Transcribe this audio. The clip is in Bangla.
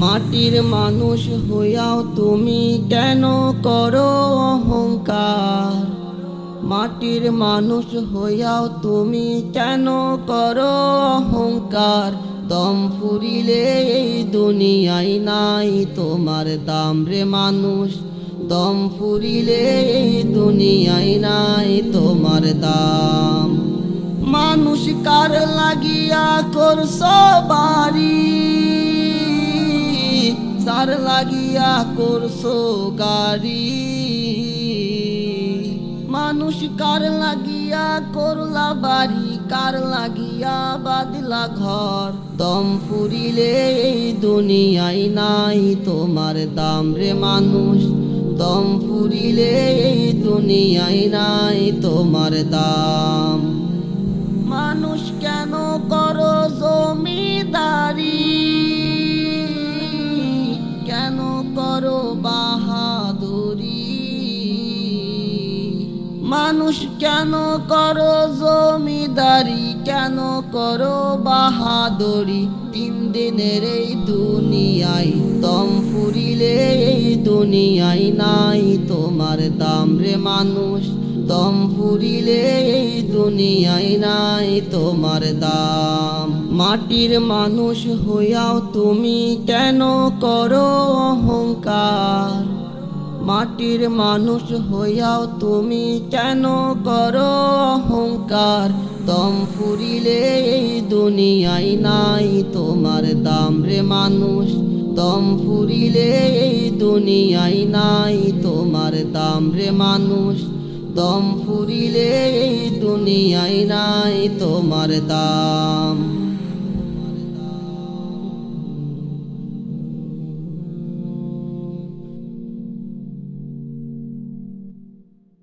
মাটির মানুষ হইয়াও তুমি কেন করো অহংকার? মাটির মানুষ হইয়াও তুমি কেন করো অহংকার? দম ফুরিলে এই দুনিয়ায় নাই তোমার দাম রে মানুষ। দম ফুরিলে এই দুনিয়ায় নাই তোমার দাম। মানুষ কার লাগিয়া করছ বাড়ি সার লাগিয়া করছ গাড়ি। মানুষ কার লাগিয়া করলা বাড়ি, কার লাগিয়া বাদলা ঘর। দম ফুরিলে এই দুনিয়ায় নাই তোমার দাম রে মানুষ। দম ফুরিলে এই দুনিয়ায় নাই তোমার দাম। মানুষ কেন করো মানুষ কেন করো জমিদারি? কেন করো বাহাদুরি? তিন দিনের এই দুনিয়ায় দম ফুরিলে এই দুনিয়ায় নাই তোমার দাম রে মানুষ। দম ফুরিলে এই দুনিয়ায় নাই তোমার দাম। মাটির মানুষ হইয়াও তুমি কেন করো অহংকার? মাটির মানুষ হইয়াও তুমি কেন করো অহংকার? দম ফুরিলে এই দুনিয়ায় নাই তোমার দাম রে মানুষ। দম ফুরিলে এই দুনিয়ায় নাই তোমার দাম রে মানুষ। দম ফুরিলে এই দুনিয়ায় নাই তোমার দাম।